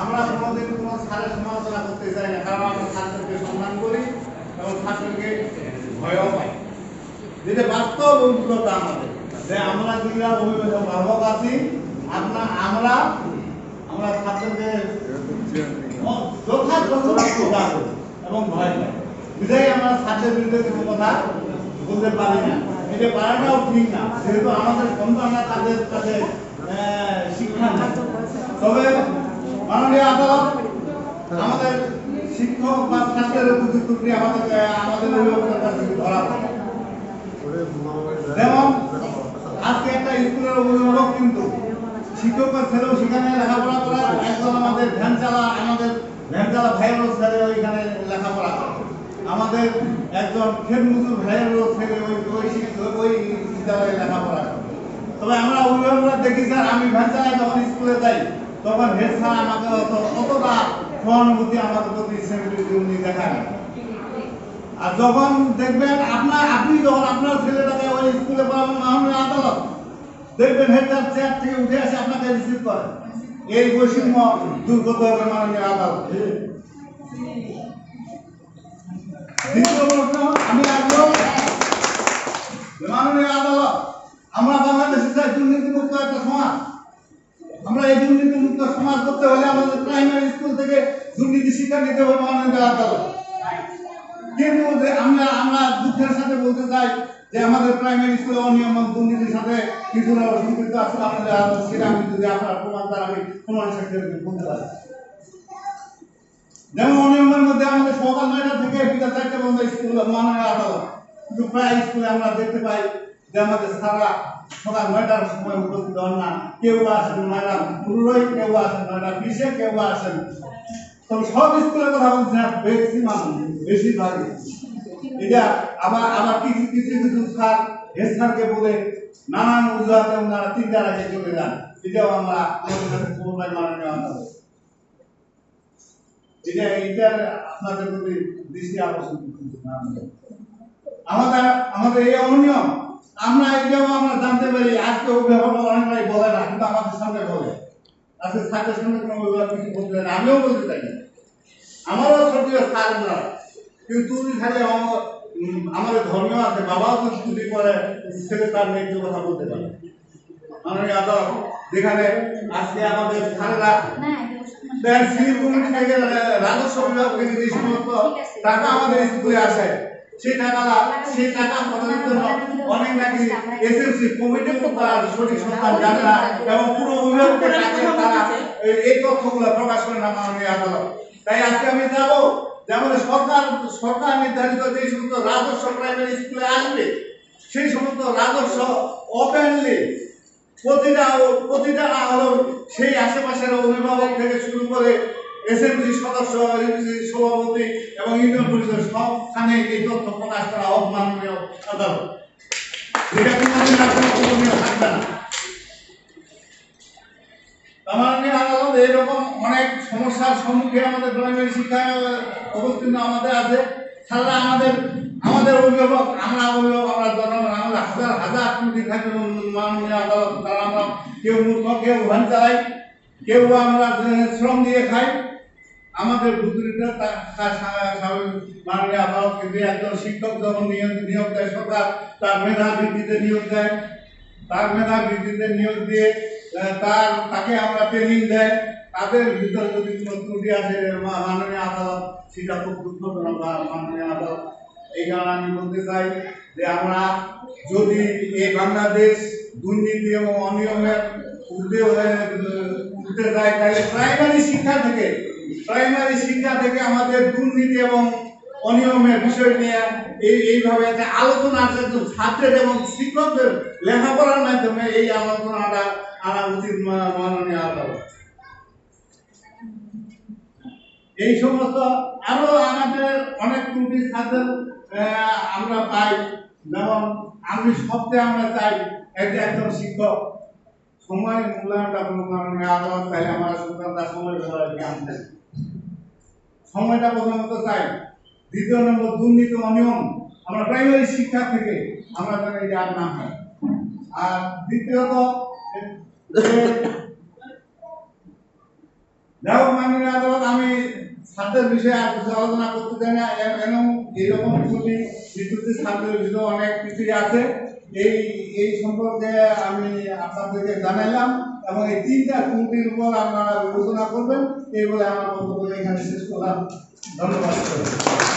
আমরা কোনোদিন কোনো ছাড়ের সমালোচনা করতে চাই না, কারণ আমরা ছাত্রকে সম্মান করি এবং ছাত্রকে ভয়ও পাই। যেটা বাস্তব অভিজ্ঞতা আমাদের। যে আমরা যেগুলা অভিভাবক আছি আপনার আমরা আমরা ছাত্রকে যথাযথ শ্রদ্ধা করি এবং ভয় পাই। বিধায় আমরা ছাত্রের বিরুদ্ধে কোনো কথা বলতে পারি না। এটা পারাটাও ঠিক না, যেহেতু আমাদের সন্তানরা তাদের কাছে শিক্ষা তবে মাননীয় আদালত, আমাদের শিক্ষক বা ছাত্রের উপযুক্ত আমাদের আমাদের অভিভাবকের কাছে ধরা যেমন আজকে একটা স্কুলের অভিভাবক কিন্তু শিক্ষকের ছেলেও সেখানে লেখাপড়া করা একজন আমাদের ভ্যান চালা আমাদের ভ্যান চালা ভাইয়েরও ছেলে ওইখানে লেখাপড়া করে। আমাদের একজন খেত মজুর ভাইয়েরও ছেলে ওই ওই শিক্ষক ওই বিদ্যালয়ে লেখাপড়া করে। তবে আমরা অভিভাবকরা দেখি, স্যার, আমি ভ্যান চালাই যখন স্কুলে যাই তখন হেড স্যার আমাকে অত অতটা সহানুভূতি আমাদের প্রতি সেন্সিটিভিটি উনি দেখায় না আর যখন দেখবেন আপনার, আপনি যখন আপনার ছেলেটাকে ওই স্কুলে মাহমুদ আদালত, দেখবেন হেডার চেয়ার থেকে উঠে আসে আপনাকে রিসিভ করে। এই বৈষম্য দূর করতে হবে মাননীয় আদালত। দ্বিতীয় প্রশ্ন আমি আগ্রহ মাননীয় আদালত আমরা বাংলাদেশে চাই দুর্নীতিমুক্ত একটা সমাজ আমরা এই দুর্নীতিমুক্ত সমাজ করতে হলে আমাদের প্রাইমারি স্কুল থেকে শিক্ষা নিতে হবে মাননীয় আদালত কিন্তু আমরা আমরা দুঃখের সাথে বলতে চাই যে আমাদের প্রাইমারি স্কুলে অনিয়ম দুর্নীতির সাথে কিছুটা সম্পৃক্ত আছে আমাদের আরও সেটা আমি যদি আপনার প্রমাণ দ্বারা আমি প্রমাণ সাথে বলতে পারি। যেমন অনিয়মের মধ্যে আমাদের সকাল নয়টা থেকে বিকাল চারটে পর্যন্ত স্কুল মাননীয় আদালত কিন্তু প্রায় স্কুলে আমরা দেখতে পাই যে আমাদের সারা সকাল নয়টার সময় উপস্থিত হন না। কেউ আসেন নয়টা পনেরোই কেউ আসেন নয়টা বিশে কেউ আসেন। তবে সব স্কুলের কথা বলছি না এটা কিছু কিছু কিছু স্যার, হেড স্যারকে বলে নানান অজুহাতে ওনারা চলে যান। এটাও আমরা আমাদের আদালত এটা আপনাদের প্রতি দৃষ্টি আকর্ষণ আমাদের আমাদের এই অনিয়ম, আমরা এটাও আমরা জানতে পারি, আজকে অভিভাবক অনেকটাই বলে না, কিন্তু আমাদের সামনে বলে। আজকে ছাত্রের সামনে কোনো অভিভাবক কিছু বলতে না আমিও বলতে চাই না আমারও সত্যি স্যার না কিন্তু খালি আমার- ধর্মীয় আছে বাবাও তো ছুটি করে ছেলে তার ন্যায্য কথা বলতে পারে। মাননীয় আদালত যেখানে আজকে আমাদের স্যারেরা রাজস্ব বিভাগ থেকে যে সমস্ত টাকা আমাদের স্কুলে আসে। সেই টাকা সেই টাকা প্রদানের জন্য অনেক নাকি এসএমসি কমিটি তার সঠিক সন্ধান জানে না এবং পুরো তারা এই- তথ্যগুলো প্রকাশ করে না মাননীয় আদালত। তাই আজকে আমি যাব যে আমাদের সরকার সরকার নির্ধারিত যে সমস্ত রাজস্ব প্রাইমারি স্কুলে আসবে সেই সমস্ত রাজস্ব ওপেনলি প্রতিটা প্রতিটা না হলেও সেই আশেপাশের অভিভাবক থেকে শুরু করে এসএমসি সদস্য এসএমসি সভাপতি এবং ইউনিয়ন পরিষদ সবখানে এই তথ্য প্রকাশ করা অপমাননীয় আদালত মাননীয় আদালত এইরকম অনেক সমস্যার সম্মুখীন আমাদের প্রাইমারি অবতীর্ণ আমাদের আছে। তারা আমাদের আমাদের অভিভাবক, আমরা অভিভাবক, আমরা জনগণ হাজার হাজার ত্রুটি থাকে মাননীয় আদালত। তারা আমরা কেউ মূর্খ, কেউ ভ্যান চালাই, কেউ আমরা শ্রম দিয়ে খাই। আমাদের বুদ্ধিটা মাননীয় আদালত কিন্তু একজন শিক্ষক যখন নিয়োগ নিয়োগ দেয়, সরকার তার মেধা ভিত্তিতে নিয়োগ দেয়। তার মেধা ভিত্তিতে নিয়োগ দিয়ে তার তাকে আমরা ট্রেনিং দেয়। তাদের ভিতরে যদি কোনো ত্রুটি আছে মাননীয় আদালত সেটা খুব দুঃখজনক মাননীয় আদালত এই কারণে আমি বলতে চাই যে আমরা যদি এই বাংলাদেশ দুর্নীতি এবং অনিয়মের উঠতে উঠতে যায়, তাহলে প্রাইমারি শিক্ষা থেকে প্রাইমারি শিক্ষা থেকে আমাদের দুর্নীতি এবং অনিয়মের বিষয় নিয়ে এই এইভাবে আলোচনা আছে যে ছাত্রের এবং শিক্ষকদের লেখাপড়ার মাধ্যমে এই আলোচনাটা আনা উচিত মাননীয় আদালত। এই সমস্ত আরও আমাদের অনেক ত্রুটি ছাত্র আহ, আমরা পাই। যেমন আমি সবচেয়ে আমরা চাই একজন শিক্ষক। সময় মূল্যায়নটা কোনো কারণে আদালত চাইলে আমার সন্তানরা সময় জ্ঞান দেয় সময়টা প্রথমত চাই দ্বিতীয় নম্বর, দুর্নীতি অনিয়ম। আমরা প্রাইমারি শিক্ষা থেকে আমরা যেন এটা আর না হয়। আর দ্বিতীয়ত যে দেখো, মাননীয় আদালত, আমি ছাত্রের বিষয়ে আর কিছু আলোচনা করতে চাই না। এরকম এইরকম ছবি বিদ্যুতের ছাত্রের ভিতরে অনেক কিছুই আছে। এই এই সম্পর্কে আমি আপনাদেরকে জানাইলাম এবং এই তিনটা কুমটির উপর আপনারা বিবেচনা করবেন, এই বলে আমার বক্তব্য এখানে শেষ করলাম। ধন্যবাদ।